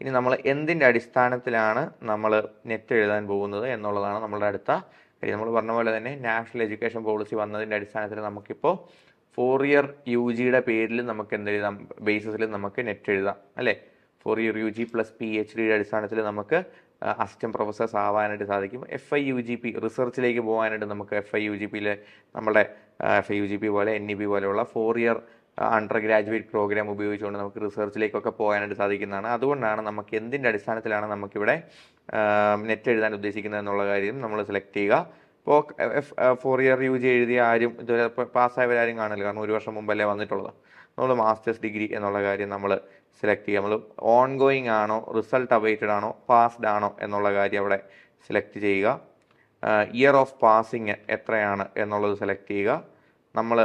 S1: ഇനി നമ്മൾ എന്തിന്റെ അടിസ്ഥാനത്തിലാണ് നമ്മൾ നെറ്റ് എഴുതാൻ പോകുന്നത് എന്നുള്ളതാണ് നമ്മളുടെ അടുത്ത കാര്യം. നമ്മൾ പറഞ്ഞ പോലെ തന്നെ നാഷണൽ എഡ്യൂക്കേഷൻ പോളിസി വന്നതിന്റെ അടിസ്ഥാനത്തിൽ നമുക്കിപ്പോൾ ഫോർ ഇയർ യു ജിയുടെ പേരിൽ നമുക്ക് എന്ത് എഴുതാം? ബേസിസിൽ നമുക്ക് നെറ്റ് എഴുതാം അല്ലേ? Four year U G plus P H ഡിയുടെ അടിസ്ഥാനത്തിൽ നമുക്ക് അസിസ്റ്റന്റ് പ്രൊഫസേഴ്സ് ആവാനായിട്ട് സാധിക്കും. F I U G P റിസർച്ചിലേക്ക് പോകാനായിട്ട് നമുക്ക് എഫ് ഐ യു ജി പിയിലെ നമ്മുടെ F I U G P പോലെ എൻ ഇ പി പോലെയുള്ള four year undergraduate programme ഉപയോഗിച്ചുകൊണ്ട് നമുക്ക് റിസർച്ചിലേക്കൊക്കെ പോകാനായിട്ട് സാധിക്കുന്നതാണ്. അതുകൊണ്ടാണ് നമുക്ക് എന്തിന്റെ അടിസ്ഥാനത്തിലാണ് നമുക്കിവിടെ നെറ്റ് എഴുതാൻ ഉദ്ദേശിക്കുന്നത് എന്നുള്ള കാര്യം നമ്മൾ സെലക്ട് ചെയ്യുക. ഇപ്പോൾ ഫോർ ഇയർ യു ജി എഴുതിയ ആരും ഇതുവരെ പാസ്സായവരാരും കാണില്ല. കാരണം ഒരു വർഷം മുമ്പല്ലേ വന്നിട്ടുള്ളത്. നമ്മൾ മാസ്റ്റേഴ്സ് ഡിഗ്രി എന്നുള്ള കാര്യം നമ്മൾ സെലക്ട് ചെയ്യുക. നമ്മൾ ഓൺ ഗോയിങ് ആണോ റിസൾട്ട് അവൈറ്റഡ് ആണോ പാസ്ഡ് ആണോ എന്നുള്ള കാര്യം അവിടെ സെലക്ട് ചെയ്യുക. ഇയർ ഓഫ് പാസിങ് എത്രയാണ് എന്നുള്ളത് സെലക്ട് ചെയ്യുക. നമ്മൾ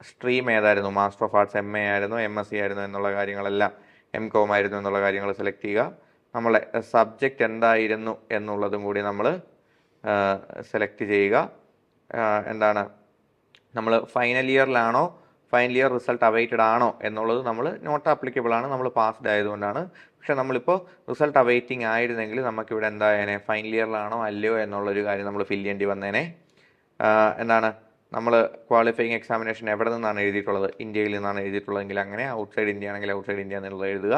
S1: സ്ട്രീം ഏതായിരുന്നു? Master of arts M A ആയിരുന്നു എം എസ് സി ആയിരുന്നു എന്നുള്ള കാര്യങ്ങളെല്ലാം എം കോം ആയിരുന്നു എന്നുള്ള കാര്യങ്ങൾ സെലക്ട് ചെയ്യുക. നമ്മളെ സബ്ജക്റ്റ് എന്തായിരുന്നു എന്നുള്ളതും കൂടി നമ്മൾ സെലക്ട് ചെയ്യുക. എന്താണ്? നമ്മൾ ഫൈനൽ ഇയറിലാണോ ഫൈനൽ ഇയർ റിസൾട്ട് അവൈറ്റഡ് ആണോ എന്നുള്ളത് നമ്മൾ നോട്ട് ആപ്ലിക്കബിൾ ആണ്. നമ്മൾ പാസ്ഡ് ആയതുകൊണ്ടാണ്. പക്ഷെ നമ്മളിപ്പോൾ റിസൾട്ട് അവൈറ്റിംഗ് ആയിരുന്നെങ്കിൽ നമുക്കിവിടെ എന്തായേനെ? ഫൈനൽ ഇയറിലാണോ അല്ലയോ എന്നുള്ളൊരു കാര്യം നമ്മൾ ഫില്ല് ചെയ്യേണ്ടി വന്നേനെ. എന്താണ്? നമ്മൾ ക്വാളിഫയിങ് എക്സാമിനേഷൻ എവിടെ നിന്നാണ് എഴുതിയിട്ടുള്ളത്? ഇന്ത്യയിൽ നിന്നാണ് എഴുതിയിട്ടുള്ളതെങ്കിൽ അങ്ങനെ ഔട്ട്സൈഡ് ഇന്ത്യ ആണെങ്കിൽ ഔട്ട്സൈഡ് ഇന്ത്യ എന്നുള്ളത് എഴുതുക.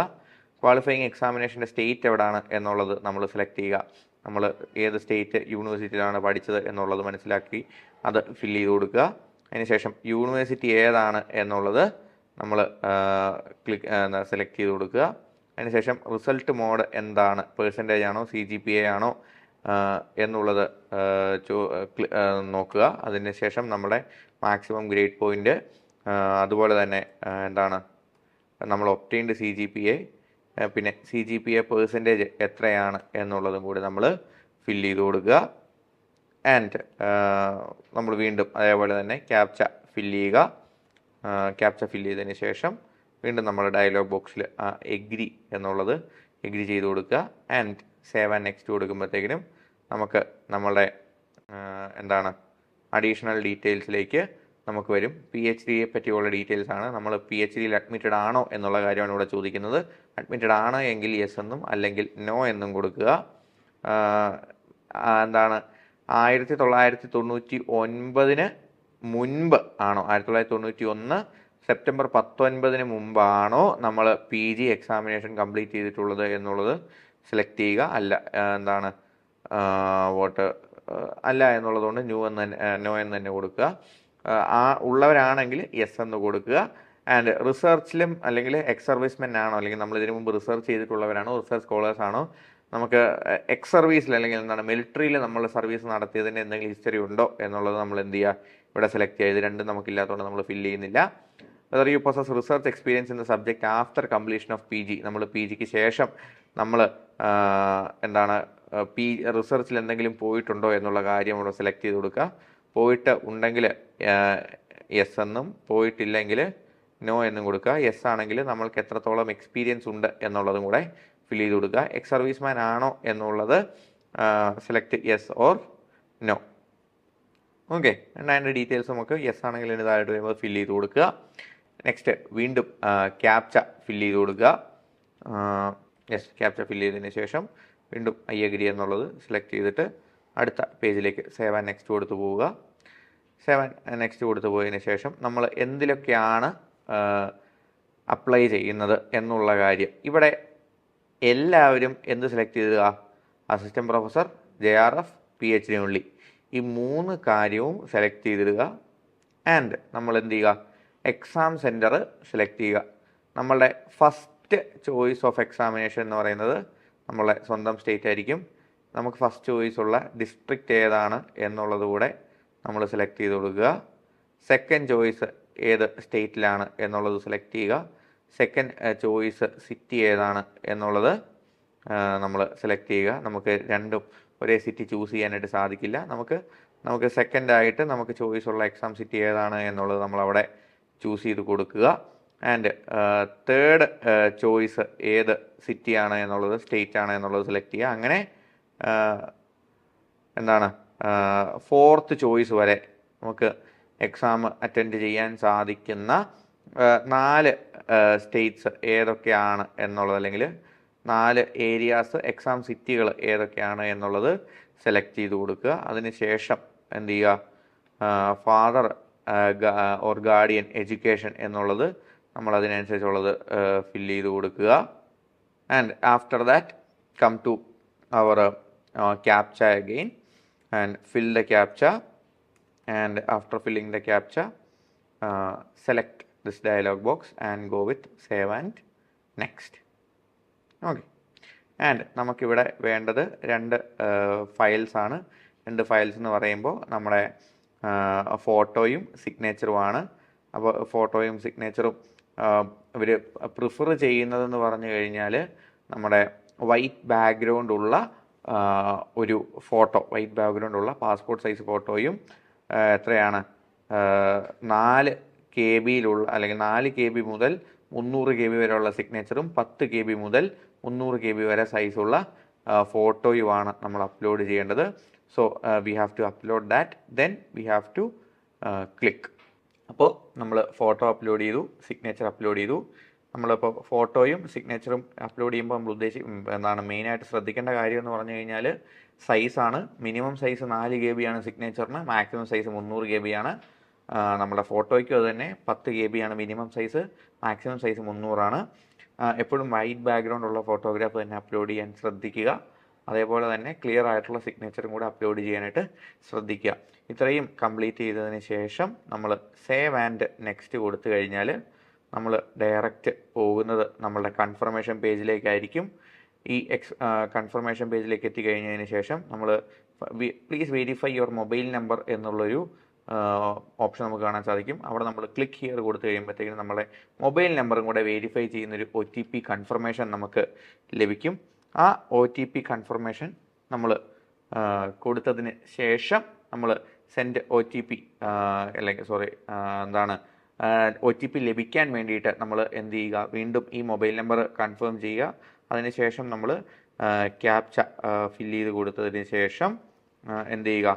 S1: ക്വാളിഫയിങ് എക്സാമിനേഷന്റെ സ്റ്റേറ്റ് എവിടെയാണ് എന്നുള്ളത് നമ്മൾ സെലക്ട് ചെയ്യുക. നമ്മൾ ഏത് സ്റ്റേറ്റ് യൂണിവേഴ്സിറ്റിയിലാണ് പഠിച്ചത് എന്നുള്ളത് മനസ്സിലാക്കി അത് ഫില്ല് ചെയ്ത് കൊടുക്കുക. അതിനുശേഷം യൂണിവേഴ്സിറ്റി ഏതാണ് എന്നുള്ളത് നമ്മൾ ക്ലിക്ക് സെലക്ട് ചെയ്ത് കൊടുക്കുക. അതിനുശേഷം റിസൾട്ട് മോഡ് എന്താണ്? പേഴ്സന്റേജ് ആണോ? സി ജി പി എ ആണോ? എന്നുള്ളത് നോക്കുക. അതിന് ശേഷം നമ്മുടെ മാക്സിമം ഗ്രേഡ് പോയിന്റ് അതുപോലെ തന്നെ എന്താണ് നമ്മൾ obtained C G P A പിന്നെ C G P A percentage എത്രയാണ് എന്നുള്ളതും കൂടി നമ്മൾ ഫില്ല് ചെയ്ത് കൊടുക്കുക. ആൻഡ് നമ്മൾ വീണ്ടും അതേപോലെ തന്നെ ക്യാപ്ച ഫില്ല് ചെയ്യുക. ക്യാപ്ച ഫില്ല് ചെയ്തതിന് ശേഷം വീണ്ടും നമ്മൾ ഡയലോഗ് ബോക്സിൽ എഗ്രി എന്നുള്ളത് എഗ്രി ചെയ്ത് കൊടുക്കുക. ആൻഡ് സേവ് ആൻഡ് നെക്സ്റ്റ് കൊടുക്കുമ്പോഴത്തേക്കിനും നമുക്ക് നമ്മളുടെ എന്താണ് അഡീഷണൽ ഡീറ്റെയിൽസിലേക്ക് നമുക്ക് വരും. പി എച്ച് ഡിയെ പറ്റിയുള്ള ഡീറ്റെയിൽസ് ആണ്. നമ്മൾ പി എച്ച് ഡിയിൽ അഡ്മിറ്റഡ് ആണോ എന്നുള്ള കാര്യമാണ് ഇവിടെ ചോദിക്കുന്നത്. അഡ്മിറ്റഡ് ആണ് എങ്കിൽ യെസ് എന്നും അല്ലെങ്കിൽ നോ എന്നും കൊടുക്കുക. എന്താണ് ആയിരത്തി തൊള്ളായിരത്തി തൊണ്ണൂറ്റി ഒൻപതിന് മുൻപ് ആണോ? ആയിരത്തി തൊള്ളായിരത്തി തൊണ്ണൂറ്റി ഒന്ന് സെപ്റ്റംബർ പത്തൊൻപതിന് മുമ്പാണോ നമ്മൾ പി ജി എക്സാമിനേഷൻ കംപ്ലീറ്റ് ചെയ്തിട്ടുള്ളത് എന്നുള്ളത് സെലക്ട് ചെയ്യുക. അല്ല എന്താണ് വോട്ട് അല്ല എന്നുള്ളതുകൊണ്ട് ന്യൂ എന്ന് നോ എന്ന് തന്നെ കൊടുക്കുക. ആ, ഉള്ളവരാണെങ്കിൽ യെസ് എന്ന് കൊടുക്കുക. ആൻഡ് റിസർച്ചിലും അല്ലെങ്കിൽ എക്സ് സർവീസ്മെൻ ആണോ അല്ലെങ്കിൽ നമ്മൾ ഇതിനു മുമ്പ് റിസർച്ച് ചെയ്തിട്ടുള്ളവരാണോ റിസർച്ച് സ്കോളേഴ്സ് ആണോ നമുക്ക് എക്സ് സർവീസിൽ അല്ലെങ്കിൽ എന്താണ് മിലിറ്ററിയിൽ നമ്മൾ സർവീസ് നടത്തിയതിന്റെ എന്തെങ്കിലും ഹിസ്റ്ററി ഉണ്ടോ എന്നുള്ളത് നമ്മൾ എന്ത് ചെയ്യുക? ഇവിടെ സെലക്ട് ചെയ്യുക. ഇത് രണ്ടും നമുക്കില്ലാത്തതുകൊണ്ട് നമ്മൾ ഫില്ല് ചെയ്യുന്നില്ല. Whether you research experience in the subject after completion of P G നമ്മൾ പി ജിക്ക് ശേഷം നമ്മൾ എന്താണ് പി റിസർച്ചിൽ എന്തെങ്കിലും പോയിട്ടുണ്ടോ എന്നുള്ള കാര്യം ഇവിടെ സെലക്ട് ചെയ്ത് കൊടുക്കുക. പോയിട്ട് ഉണ്ടെങ്കിൽ യെസ് എന്നും പോയിട്ടില്ലെങ്കിൽ നോ എന്നും കൊടുക്കുക. യെസ് ആണെങ്കിൽ നമ്മൾക്ക് എത്രത്തോളം എക്സ്പീരിയൻസ് ഉണ്ട് എന്നുള്ളതും കൂടെ ഫിൽ ചെയ്ത് കൊടുക്കുക. എക്സ് സർവീസ്മാൻ ആണോ എന്നുള്ളത് select yes or no. Okay. അതിന്റെ ഡീറ്റെയിൽസ് നമുക്ക് യെസ് ആണെങ്കിൽ ഇനി താഴോട്ട് വരുമ്പോൾ ഫില്ല് ചെയ്ത് കൊടുക്കുക. നെക്സ്റ്റ് വീണ്ടും ക്യാപ്ച ഫിൽ ചെയ്ത് കൊടുക്കുക. യെസ് ക്യാപ്ച ഫില്ല് ചെയ്തതിന് ശേഷം വീണ്ടും ഐ അഗ്രി എന്നുള്ളത് സെലക്ട് ചെയ്തിട്ട് അടുത്ത പേജിലേക്ക് സേവ് ആൻഡ് നെക്സ്റ്റ് കൊടുത്ത് പോവുക. സേവ് ആൻഡ് നെക്സ്റ്റ് കൊടുത്ത് പോയതിന് ശേഷം നമ്മൾ എന്തിലൊക്കെയാണ് അപ്ലൈ ചെയ്യുന്നത് എന്നുള്ള കാര്യം. ഇവിടെ എല്ലാവരും എന്ത് സെലക്ട് ചെയ്യുക assistant professor J R F P H D ഉള്ളി ഈ മൂന്ന് കാര്യവും സെലക്ട് ചെയ്തിടുക. ആൻഡ് നമ്മൾ എന്ത് ചെയ്യുക? എക്സാം സെന്റർ സെലക്ട് ചെയ്യുക. നമ്മളുടെ ഫസ്റ്റ് ചോയ്സ് ഓഫ് എക്സാമിനേഷൻ എന്ന് പറയുന്നത് നമ്മളെ സ്വന്തം സ്റ്റേറ്റ് ആയിരിക്കും. നമുക്ക് ഫസ്റ്റ് ചോയ്സ് ഉള്ള ഡിസ്ട്രിക്റ്റ് ഏതാണ് എന്നുള്ളത് കൂടെ നമ്മൾ സെലക്ട് ചെയ്ത് കൊടുക്കുക. സെക്കൻഡ് ചോയ്സ് ഏത് സ്റ്റേറ്റിലാണ് എന്നുള്ളത് സെലക്ട് ചെയ്യുക. സെക്കൻഡ് ചോയ്സ് സിറ്റി ഏതാണ് എന്നുള്ളത് നമ്മൾ സെലക്ട് ചെയ്യുക. നമുക്ക് രണ്ടും ഒരേ സിറ്റി ചൂസ് ചെയ്യാനായിട്ട് സാധിക്കില്ല. നമുക്ക് നമുക്ക് സെക്കൻഡായിട്ട് നമുക്ക് ചോയ്സ് ഉള്ള എക്സാം സിറ്റി ഏതാണ് എന്നുള്ളത് നമ്മൾ അവിടെ ചൂസ് ചെയ്ത് കൊടുക്കുക. ആൻഡ് തേർഡ് ചോയ്സ് ഏത് സിറ്റിയാണ് എന്നുള്ളത് സ്റ്റേറ്റ് ആണ് എന്നുള്ളത് സെലക്ട് ചെയ്യുക. അങ്ങനെ എന്താണ് ഫോർത്ത് ചോയ്സ് വരെ നമുക്ക് എക്സാം അറ്റൻഡ് ചെയ്യാൻ സാധിക്കുന്ന നാല് സ്റ്റേറ്റ്സ് ഏതൊക്കെയാണ് എന്നുള്ളത് അല്ലെങ്കിൽ നാല് ഏരിയാസ് എക്സാം സിറ്റികൾ ഏതൊക്കെയാണ് എന്നുള്ളത് സെലക്ട് ചെയ്ത് കൊടുക്കുക. അതിനുശേഷം എന്ത് ചെയ്യുക ഫാദർ ഓർ ഗാർഡിയൻ എഡ്യൂക്കേഷൻ എന്നുള്ളത് നമ്മൾ അതിനനുസരിച്ചുള്ളത് ഫില്ല് ചെയ്ത് കൊടുക്കുക. And after that come to our captcha again and fill the captcha and after filling the captcha select this dialog box and go with save and next okay and നമുക്കിവിടെ വേണ്ടത് രണ്ട് ഫയൽസാണ് രണ്ട് files എന്ന് പറയുമ്പോൾ നമ്മുടെ ഫോട്ടോയും സിഗ്നേച്ചറുമാണ് അപ്പോൾ ഫോട്ടോയും സിഗ്നേച്ചറും ഇവർ പ്രിഫർ ചെയ്യുന്നതെന്ന് പറഞ്ഞു കഴിഞ്ഞാൽ നമ്മുടെ വൈറ്റ് ബാക്ക്ഗ്രൗണ്ട് ഉള്ള ഒരു ഫോട്ടോ വൈറ്റ് ബാക്ക്ഗ്രൗണ്ട് ഉള്ള പാസ്പോർട്ട് സൈസ് ഫോട്ടോയും എത്രയാണ്? നാല് കെ ബിയിലുള്ള അല്ലെങ്കിൽ നാല് കെ ബി മുതൽ മുന്നൂറ് കെ ബി വരെയുള്ള സിഗ്നേച്ചറും പത്ത് കെ ബി മുതൽ മുന്നൂറ് കെ ബി വരെ സൈസുള്ള ഫോട്ടോയുമാണ് നമ്മൾ അപ്ലോഡ് ചെയ്യേണ്ടത്. So we have to upload that then we have to click അപ്പോൾ നമ്മൾ ഫോട്ടോ അപ്ലോഡ് ചെയ്തു സിഗ്നേച്ചർ അപ്ലോഡ് ചെയ്തു. നമ്മളിപ്പോൾ ഫോട്ടോയും സിഗ്നേച്ചറും അപ്ലോഡ് ചെയ്യുമ്പോൾ നമ്മൾ ഉദ്ദേശി എന്താണ് മെയിനായിട്ട് ശ്രദ്ധിക്കേണ്ട കാര്യം എന്ന് പറഞ്ഞു കഴിഞ്ഞാൽ സൈസാണ് മിനിമം സൈസ് നാല് കെ ബി ആണ് സിഗ്നേച്ചറിന് മാക്സിമം സൈസ് മുന്നൂറ് കെ ബി ആണ്. നമ്മുടെ ഫോട്ടോയ്ക്കും അത് തന്നെ പത്ത് കെ ബി ആണ് മിനിമം സൈസ് മാക്സിമം സൈസ് മുന്നൂറാണ് എപ്പോഴും വൈറ്റ് ബാക്ക്ഗ്രൗണ്ട് ഉള്ള ഫോട്ടോഗ്രാഫ് തന്നെ അപ്ലോഡ് ചെയ്യാൻ ശ്രദ്ധിക്കുക. അതേപോലെ തന്നെ ക്ലിയർ ആയിട്ടുള്ള സിഗ്നേച്ചറും കൂടെ അപ്ലോഡ് ചെയ്യാനായിട്ട് ശ്രദ്ധിക്കുക. ഇത്രയും കംപ്ലീറ്റ് ചെയ്തതിന് ശേഷം നമ്മൾ സേവ് ആൻഡ് നെക്സ്റ്റ് കൊടുത്തു കഴിഞ്ഞാൽ നമ്മൾ ഡയറക്റ്റ് പോകുന്നത് നമ്മളുടെ കൺഫർമേഷൻ പേജിലേക്കായിരിക്കും ഈ എക്സ് കൺഫർമേഷൻ പേജിലേക്ക് എത്തിക്കഴിഞ്ഞതിന് ശേഷം നമ്മൾ please verify your mobile number എന്നുള്ളൊരു ഓപ്ഷൻ നമുക്ക് കാണാൻ സാധിക്കും. അവിടെ നമ്മൾ ക്ലിക്ക് ഹിയർ കൊടുത്തു കഴിയുമ്പോഴത്തേക്കും നമ്മളെ മൊബൈൽ നമ്പറും കൂടെ വെരിഫൈ ചെയ്യുന്നൊരു ഒ ടി പി കൺഫർമേഷൻ നമുക്ക് ലഭിക്കും. ആ ഒ ടി പി കൺഫർമേഷൻ നമ്മൾ കൊടുത്തതിന് ശേഷം നമ്മൾ സെൻഡ് ഒ ടി പി അല്ലെങ്കിൽ സോറി എന്താണ് ഒ ടി പി ലഭിക്കാൻ വേണ്ടിയിട്ട് നമ്മൾ എന്ത് ചെയ്യുക വീണ്ടും ഈ മൊബൈൽ നമ്പർ കൺഫേം ചെയ്യുക. അതിനുശേഷം നമ്മൾ ക്യാപ്ച ഫിൽ ചെയ്ത് കൊടുത്തതിന് ശേഷം എന്ത് ചെയ്യുക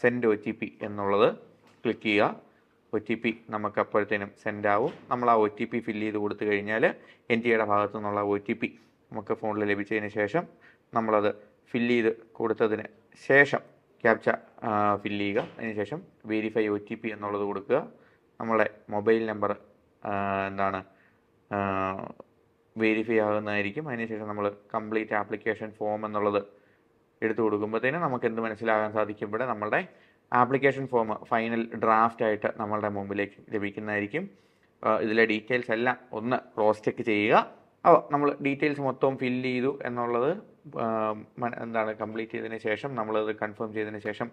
S1: സെൻഡ് ഒ ടി പി എന്നുള്ളത് ക്ലിക്ക് ചെയ്യുക. ഒ ടി പി നമുക്ക് അപ്പോഴത്തേനും സെൻഡ് ആവും. നമ്മൾ ആ ഒ ടി പി ഫില്ല് ചെയ്ത് കൊടുത്തു കഴിഞ്ഞാൽ എൻ ടി എയുടെ ഭാഗത്തു നിന്നുള്ള ഒ ടി പി നമുക്ക് ഫോണിൽ ലഭിച്ചതിന് ശേഷം നമ്മളത് ഫില്ല് ചെയ്ത് കൊടുത്തതിന് ശേഷം ക്യാപ്ച ഫില്ല് ചെയ്യുക. അതിനുശേഷം വെരിഫൈ ഒ ടി പി എന്നുള്ളത് കൊടുക്കുക. നമ്മളെ മൊബൈൽ നമ്പർ എന്താണ് വെരിഫൈ ആകുന്നതായിരിക്കും. അതിനുശേഷം നമ്മൾ കംപ്ലീറ്റ് ആപ്ലിക്കേഷൻ ഫോം എന്നുള്ളത് എടുത്തു കൊടുക്കുമ്പോഴത്തേനും നമുക്ക് എന്ത് മനസ്സിലാകാൻ സാധിക്കും? ഇവിടെ നമ്മളുടെ ആപ്ലിക്കേഷൻ ഫോം ഫൈനൽ ഡ്രാഫ്റ്റ് ആയിട്ട് നമ്മളുടെ മുമ്പിലേക്ക് ലഭിക്കുന്നതായിരിക്കും. ഇതിലെ ഡീറ്റെയിൽസ് എല്ലാം ഒന്ന് ക്രോസ് ചെക്ക് ചെയ്യുക. അപ്പോൾ നമ്മൾ ഡീറ്റെയിൽസ് മൊത്തം ഫില്ല് ചെയ്തു എന്നുള്ളത് എന്താണ് കംപ്ലീറ്റ് ചെയ്തതിന് ശേഷം നമ്മളത് കൺഫേം ചെയ്തതിന് ശേഷം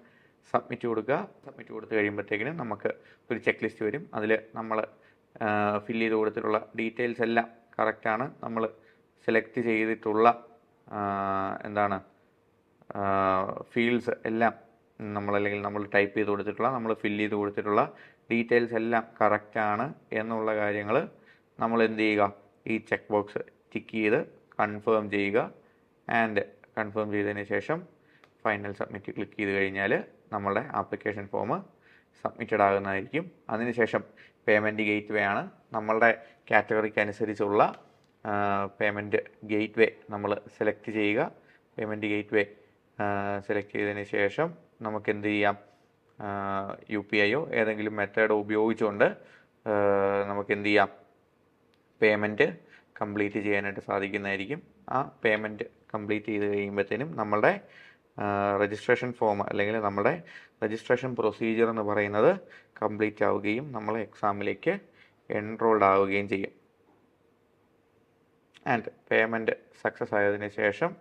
S1: സബ്മിറ്റ് കൊടുക്കുക. സബ്മിറ്റ് കൊടുത്തു കഴിയുമ്പോഴത്തേക്കിനും നമുക്ക് ഒരു ചെക്ക് ലിസ്റ്റ് വരും അതിൽ നമ്മൾ ഫില്ല് ചെയ്ത് കൊടുത്തിട്ടുള്ള ഡീറ്റെയിൽസ് എല്ലാം കറക്റ്റാണ് നമ്മൾ സെലക്ട് ചെയ്തിട്ടുള്ള എന്താണ് ഫീൽഡ്സ് എല്ലാം നമ്മൾ അല്ലെങ്കിൽ നമ്മൾ ടൈപ്പ് ചെയ്ത് കൊടുത്തിട്ടുള്ള നമ്മൾ ഫില്ല് ചെയ്ത് കൊടുത്തിട്ടുള്ള ഡീറ്റെയിൽസ് എല്ലാം കറക്റ്റാണ് എന്നുള്ള കാര്യങ്ങൾ നമ്മൾ എന്ത് ചെയ്യുക? ഈ ചെക്ക് ബോക്സ് ടിക്ക് ചെയ്ത് കൺഫേം ചെയ്യുക. ആൻഡ് കൺഫേം ചെയ്തതിന് ശേഷം ഫൈനൽ സബ്മിറ്റ് ക്ലിക്ക് ചെയ്ത് കഴിഞ്ഞാൽ നമ്മളുടെ ആപ്ലിക്കേഷൻ ഫോം സബ്മിറ്റഡ് ആകുന്നതായിരിക്കും. അതിനുശേഷം പേയ്മെന്റ് ഗേറ്റ് വേ ആണ്. നമ്മളുടെ കാറ്റഗറിക്ക് അനുസരിച്ചുള്ള പേയ്മെന്റ് ഗേറ്റ് വേ നമ്മൾ സെലക്ട് ചെയ്യുക. പേയ്മെന്റ് ഗേറ്റ് വേ സെലക്ട് ചെയ്തതിന് ശേഷം നമുക്ക് എന്ത് ചെയ്യാം? യു പി ഐയോ ഏതെങ്കിലും മെത്തേഡോ ഉപയോഗിച്ചുകൊണ്ട് നമുക്ക് എന്ത് ചെയ്യാം? പേയ്മെന്റ് കംപ്ലീറ്റ് ചെയ്യാനായിട്ട് സാധിക്കുന്നതായിരിക്കും. ആ പേയ്മെന്റ് കംപ്ലീറ്റ് ചെയ്ത് കഴിയുമ്പോഴത്തേനും നമ്മളുടെ രജിസ്ട്രേഷൻ ഫോം അല്ലെങ്കിൽ നമ്മുടെ രജിസ്ട്രേഷൻ പ്രൊസീജിയർ എന്ന് പറയുന്നത് കംപ്ലീറ്റ് ആവുകയും നമ്മൾ എക്സാമിലേക്ക് എൻറോൾഡ് ആവുകയും ചെയ്യും. ആൻഡ് പേയ്മെന്റ് സക്സസ് ആയതിനു ശേഷം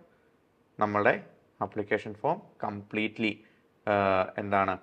S1: നമ്മളുടെ അപ്ലിക്കേഷൻ ഫോം കംപ്ലീറ്റ്ലി എന്താണ്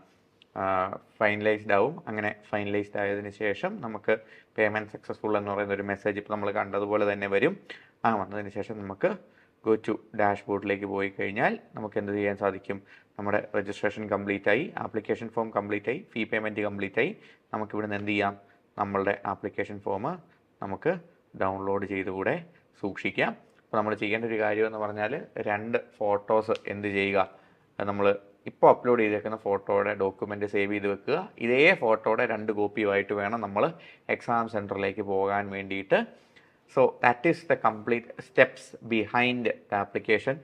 S1: ഫൈനലൈസ്ഡ് ആവും. അങ്ങനെ ഫൈനലൈസ്ഡ് ആയതിനു ശേഷം നമുക്ക് പേയ്മെന്റ് സക്സസ്ഫുൾ എന്ന് പറയുന്ന ഒരു മെസ്സേജ് ഇപ്പോൾ നമ്മൾ കണ്ടതുപോലെ തന്നെ വരും. ആ വന്നതിന് ശേഷം നമുക്ക് ഗോ ടു ഡാഷ്ബോർഡിലേക്ക് പോയി കഴിഞ്ഞാൽ നമുക്ക് എന്ത് ചെയ്യാൻ സാധിക്കും? നമ്മുടെ രജിസ്ട്രേഷൻ കംപ്ലീറ്റ് ആയി ആപ്ലിക്കേഷൻ ഫോം കംപ്ലീറ്റ് ആയി ഫീ പേയ്മെന്റ് കംപ്ലീറ്റ് ആയി. നമുക്ക് ഇവിടുന്ന് എന്ത് ചെയ്യാം? നമ്മളുടെ ആപ്ലിക്കേഷൻ ഫോം നമുക്ക് ഡൗൺലോഡ് ചെയ്തുകൂടെ സൂക്ഷിക്കാം. അപ്പോൾ നമ്മൾ ചെയ്യേണ്ട ഒരു കാര്യം എന്ന് പറഞ്ഞാൽ രണ്ട് ഫോട്ടോസ് എന്ത് ചെയ്യുക? നമ്മൾ ഇപ്പോൾ അപ്ലോഡ് ചെയ്തേക്കുന്ന ഫോട്ടോയുടെ ഡോക്യുമെന്റ് സേവ് ചെയ്ത് വെക്കുക. ഇതേ ഫോട്ടോയുടെ രണ്ട് കോപ്പിയുമായിട്ട് വേണം നമ്മൾ എക്സാം സെന്ററിലേക്ക് പോകാൻ വേണ്ടിയിട്ട്. So that is the complete steps behind the application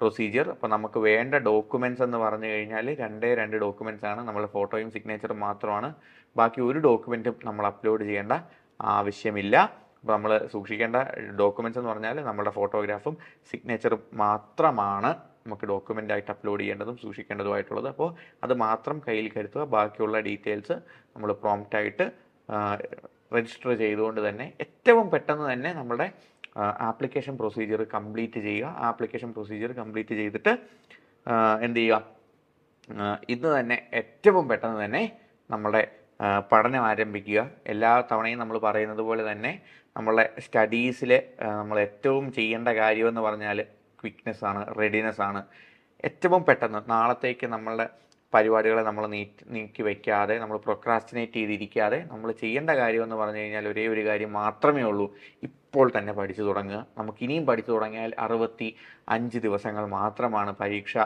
S1: procedure അപ്പോൾ നമുക്ക് വേണ്ട ഡോക്യുമെന്റ്സ് എന്ന് പറഞ്ഞു കഴിഞ്ഞാൽ രണ്ടേ രണ്ട് ഡോക്യുമെന്റ്സ് ആണ്. നമ്മൾ ഫോട്ടോയും സിഗ്നേച്ചറും മാത്രമാണ്. ബാക്കി ഒരു ഡോക്യുമെന്റും നമ്മൾ അപ്ലോഡ് ചെയ്യേണ്ട ആവശ്യമില്ല. അപ്പോൾ നമ്മൾ സൂക്ഷിക്കേണ്ട ഡോക്യുമെന്റ്സ് എന്ന് പറഞ്ഞാൽ നമ്മുടെ ഫോട്ടോഗ്രാഫും സിഗ്നേച്ചറും മാത്രമാണ്. നമുക്ക് ഡോക്യുമെന്റ് ആയിട്ട് അപ്ലോഡ് ചെയ്യേണ്ടതും സൂക്ഷിക്കേണ്ടതുമായിട്ടുള്ളത്. അപ്പോൾ അത് മാത്രം കയ്യിൽ കരുത്തുക ബാക്കിയുള്ള ഡീറ്റെയിൽസ് നമ്മൾ പ്രോംപ്റ്റ് ആയിട്ട് രജിസ്റ്റർ ചെയ്തുകൊണ്ട് തന്നെ ഏറ്റവും പെട്ടെന്ന് തന്നെ നമ്മുടെ ആപ്ലിക്കേഷൻ പ്രൊസീജിയർ കംപ്ലീറ്റ് ചെയ്യുക. ആപ്ലിക്കേഷൻ പ്രൊസീജിയർ കംപ്ലീറ്റ് ചെയ്തിട്ട് എന്ത് ചെയ്യുക? ഇന്ന് തന്നെ ഏറ്റവും പെട്ടെന്ന് തന്നെ നമ്മുടെ പഠനം ആരംഭിക്കുക. എല്ലാ തവണയും നമ്മൾ പറയുന്നത് പോലെ തന്നെ നമ്മളെ സ്റ്റഡീസിൽ നമ്മൾ ഏറ്റവും ചെയ്യേണ്ട കാര്യമെന്ന് പറഞ്ഞാൽ ക്വിക്നെസ് ആണ് റെഡിനെസ് ആണ്. ഏറ്റവും പെട്ടെന്ന് നാളത്തേക്ക് നമ്മളുടെ പരിപാടികളെ നമ്മൾ നീക്കി വയ്ക്കാതെ നമ്മൾ പ്രൊക്രാസ്റ്റിനേറ്റ് ചെയ്തിരിക്കാതെ നമ്മൾ ചെയ്യേണ്ട കാര്യം എന്ന് പറഞ്ഞു കഴിഞ്ഞാൽ ഒരേ ഒരു കാര്യം മാത്രമേ ഉള്ളൂ. ഇപ്പോൾ തന്നെ പഠിച്ചു തുടങ്ങുക. നമുക്ക് ഇനിയും പഠിച്ചു തുടങ്ങിയാൽ അറുപത്തി അഞ്ച് ദിവസങ്ങൾ മാത്രമാണ് പരീക്ഷ.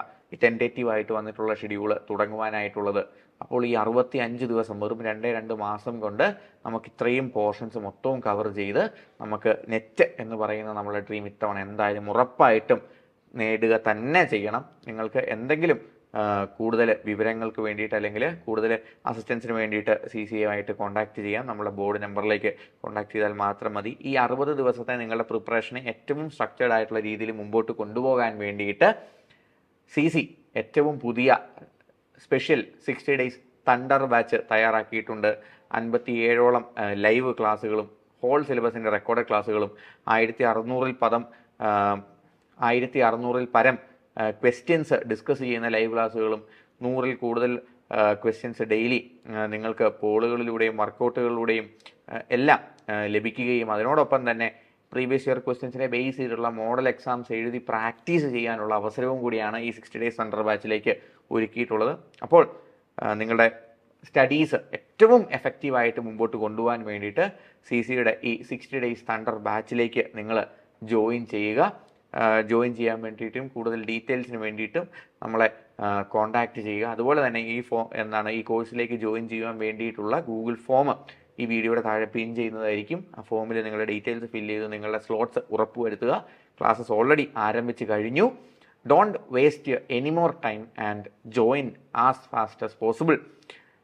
S1: ടെന്റേറ്റീവ് ആയിട്ട് വന്നിട്ടുള്ള ഷെഡ്യൂൾ തുടങ്ങുവാനായിട്ടുള്ളത്. അപ്പോൾ ഈ അറുപത്തി അഞ്ച് ദിവസം വെറും രണ്ടേ രണ്ട് മാസം കൊണ്ട് നമുക്ക് ഇത്രയും പോർഷൻസ് മൊത്തവും കവർ ചെയ്ത് നമുക്ക് നെറ്റ് എന്ന് പറയുന്ന നമ്മുടെ ഡ്രീം ഇത്തവണ എന്തായാലും ഉറപ്പായിട്ടും നേടുക തന്നെ ചെയ്യണം. നിങ്ങൾക്ക് എന്തെങ്കിലും കൂടുതൽ വിവരങ്ങൾക്ക് വേണ്ടിയിട്ട് അല്ലെങ്കിൽ കൂടുതൽ അസിസ്റ്റൻസിന് വേണ്ടിയിട്ട് സി സി ആയിട്ട് കോൺടാക്ട് ചെയ്യാം. നമ്മുടെ ബോർഡ് നമ്പറിലേക്ക് കോൺടാക്ട് ചെയ്താൽ മാത്രം മതി. ഈ അറുപത് ദിവസത്തെ നിങ്ങളുടെ പ്രിപ്പറേഷനെ ഏറ്റവും സ്ട്രക്ചേർഡ് ആയിട്ടുള്ള രീതിയിൽ മുമ്പോട്ട് കൊണ്ടുപോകാൻ വേണ്ടിയിട്ട് സി സി ഏറ്റവും പുതിയ special sixty days thunder batch തയ്യാറാക്കിയിട്ടുണ്ട്. അൻപത്തി ഏഴോളം ലൈവ് ക്ലാസ്സുകളും ഹോൾ സിലബസിന്റെ റെക്കോർഡ് ക്ലാസ്സുകളും ആയിരത്തി അറുന്നൂറിൽ പദം ആയിരത്തി അറുന്നൂറിൽ പരം ക്വസ്റ്റ്യൻസ് ഡിസ്കസ് ചെയ്യുന്ന ലൈവ് ക്ലാസ്സുകളും നൂറിൽ കൂടുതൽ ക്വസ്റ്റ്യൻസ് ഡെയിലി നിങ്ങൾക്ക് പോളുകളിലൂടെയും വർക്കൗട്ടുകളിലൂടെയും എല്ലാം ലഭിക്കുകയും അതിനോടൊപ്പം തന്നെ പ്രീവിയസ് ഇയർ ക്വസ്റ്റ്യൻസിനെ ബേസ് ചെയ്തിട്ടുള്ള മോഡൽ എക്സാംസ് എഴുതി പ്രാക്ടീസ് ചെയ്യാനുള്ള അവസരവും കൂടിയാണ് ഈ സിക്സ്റ്റി ഡേയ്സ് സെന്റർ ബാച്ചിലേക്ക് ഒരുക്കിയിട്ടുള്ളത്. അപ്പോൾ നിങ്ങളുടെ സ്റ്റഡീസ് ഏറ്റവും എഫക്റ്റീവായിട്ട് മുമ്പോട്ട് കൊണ്ടുപോകാൻ വേണ്ടിയിട്ട് സി സിയുടെ ഈ സിക്സ്റ്റി ഡേയ്സ് തണ്ടർ ബാച്ചിലേക്ക് നിങ്ങൾ ജോയിൻ ചെയ്യുക. ജോയിൻ ചെയ്യാൻ വേണ്ടിയിട്ടും കൂടുതൽ ഡീറ്റെയിൽസിന് വേണ്ടിയിട്ടും നമ്മളെ കോൺടാക്റ്റ് ചെയ്യുക. അതുപോലെ തന്നെ ഈ ഫോ എന്താണ് ഈ കോഴ്സിലേക്ക് ജോയിൻ ചെയ്യാൻ വേണ്ടിയിട്ടുള്ള ഗൂഗിൾ ഫോം ഈ വീഡിയോയുടെ താഴെ പിൻ ചെയ്യുന്നതായിരിക്കും. ആ ഫോമിൽ നിങ്ങളുടെ ഡീറ്റെയിൽസ് ഫില്ല് ചെയ്ത് നിങ്ങളുടെ സ്ലോട്ട്സ് ഉറപ്പുവരുത്തുക. ക്ലാസ്സസ് ഓൾറെഡി ആരംഭിച്ച് കഴിഞ്ഞു. don't waste any more time and join as fast as possible.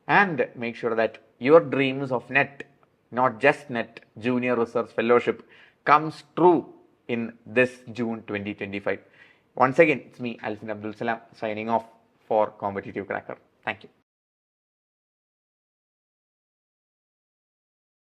S1: And make sure that your dreams of net not just net junior research fellowship comes true in this june 2025 once again it's me alfin abdul salam signing off for competitive cracker. Thank you.